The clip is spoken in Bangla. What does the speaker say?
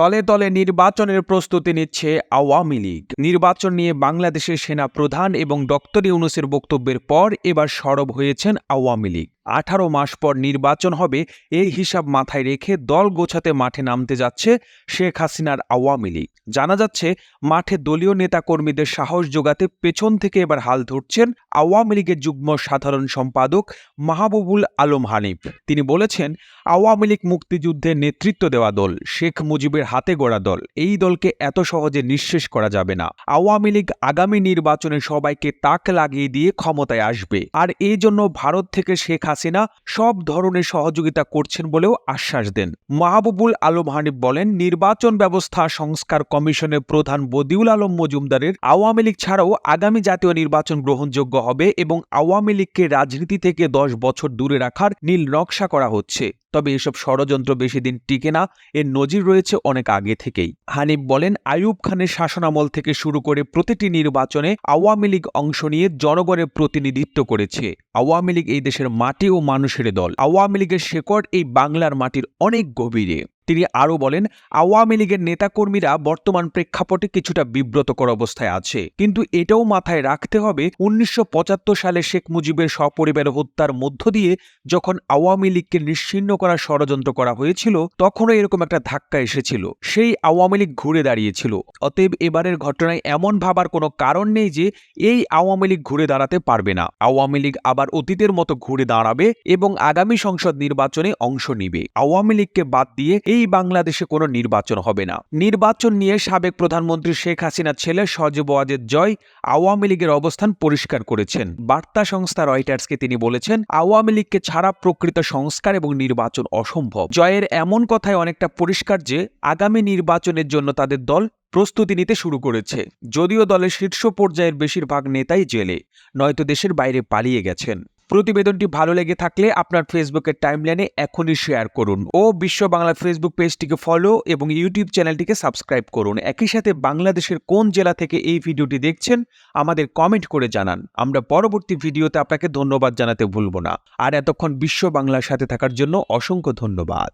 তলে তলে নির্বাচনের প্রস্তুতি নিচ্ছে আওয়ামী লীগ। নির্বাচন নিয়ে বাংলাদেশের সেনা প্রধান এবং ডক্টর ইউনুসের বক্তব্যের পর এবার সরব হয়েছেন আওয়ামী লীগ। আঠারো মাস পর নির্বাচন হবে, এই হিসাব মাথায় রেখে দল গোছাতে মাঠে নামতে যাচ্ছে শেখ হাসিনার আওয়ামী লীগ। জানা যাচ্ছে, মাঠে দলীয় নেতাকর্মীদের সাহস যোগাতে পেছন থেকে এবার হাল ধরছেন আওয়ামী লীগের যুগ্ম সাধারণ সম্পাদক মাহবুবুল আলম হানিফ। তিনি বলেছেন, আওয়ামী লীগ মুক্তিযুদ্ধে নেতৃত্ব দেওয়া দল, শেখ মুজিবের হাতে গড়া দল, এই দলকে এত সহজে নিঃশেষ করা যাবে না। আওয়ামী লীগ আগামী নির্বাচনে সবাইকে তাক লাগিয়ে দিয়ে ক্ষমতায় আসবে। আর এই জন্য ভারত থেকে শেখ সব ধরনের সহযোগিতা করছেন বলেও আশ্বাস দেন। মাহবুবুল আলম হানিফ বলেন, নির্বাচন ব্যবস্থা সংস্কার কমিশনের প্রধান বদিউল আলম মজুমদারের আওয়ামী লীগ ছাড়াও আগামী জাতীয় নির্বাচন গ্রহণযোগ্য হবে এবং আওয়ামী লীগকে রাজনীতি থেকে দশ বছর দূরে রাখার নীল নকশা করা হচ্ছে। তবে এসব ষড়যন্ত্র বেশি দিন টিকে না, এর নজির রয়েছে অনেক আগে থেকেই। হানিফ বলেন আয়ুব খানের শাসনামল থেকে শুরু করে প্রতিটি নির্বাচনে আওয়ামী লীগ অংশ নিয়ে জনগণের প্রতিনিধিত্ব করেছে। আওয়ামী লীগ এই দেশের মাটি ও মানুষের দল। আওয়ামী লীগের শেকড় এই বাংলার মাটির অনেক গভীরে। তিনি আরও বলেন, আওয়ামী লীগের নেতাকর্মীরা বর্তমান প্রেক্ষাপটে কিছুটা বিব্রতকর অবস্থায় আছে। কিন্তু এটাও মাথায় রাখতে হবে, উনিশশো পঁচাত্তর সালে শেখ মুজিবের সপরিবার হত্যার মধ্য দিয়ে যখন আওয়ামী লীগকে নিশ্চিহ্ন করার ষড়যন্ত্র করা হয়েছিল, তখনও এরকম একটা ধাক্কা এসেছিল। সেই আওয়ামী লীগ ঘুরে দাঁড়িয়েছিল। অতএব এবারের ঘটনায় এমন ভাবার কোনো কারণ নেই যে, এই আওয়ামী লীগ ঘুরে দাঁড়াতে পারবে না। আওয়ামী লীগ আবার অতীতের মতো ঘুরে দাঁড়াবে এবং আগামী সংসদ নির্বাচনে অংশ নিবে। আওয়ামী লীগকে বাদ দিয়ে এই বাংলাদেশে কোনো নির্বাচন হবে না। নির্বাচন নিয়ে সাবেক প্রধানমন্ত্রী শেখ হাসিনার ছেলে সজীব ওয়াজেদ জয় আওয়ামী লীগের অবস্থান পরিষ্কার করেছেন। বার্তা সংস্থা রয়টার্সকে তিনি বলেছেন, আওয়ামী লীগকে ছাড়া প্রকৃত সংস্কার এবং নির্বাচন অসম্ভব। জয়ের এমন কথায় অনেকটা পরিষ্কার যে, আগামী নির্বাচনের জন্য তাদের দল প্রস্তুতি নিতে শুরু করেছে। যদিও দলের শীর্ষ পর্যায়ের বেশিরভাগ নেতাই জেলে, নয়তো দেশের বাইরে পালিয়ে গেছেন। প্রতিবেদনটি ভালো লেগে থাকলে আপনার ফেসবুকের টাইমলাইনে এখনই শেয়ার করুন ও বিশ্ব বাংলা ফেসবুক পেজটিকে ফলো এবং ইউটিউব চ্যানেলটিকে সাবস্ক্রাইব করুন। একই সাথে বাংলাদেশের কোন জেলা থেকে এই ভিডিওটি দেখছেন, আমাদের কমেন্ট করে জানান। আমরা পরবর্তী ভিডিওতে আপনাকে ধন্যবাদ জানাতে ভুলব না। আর এতক্ষণ বিশ্ব বাংলার সাথে থাকার জন্য অসংখ্য ধন্যবাদ।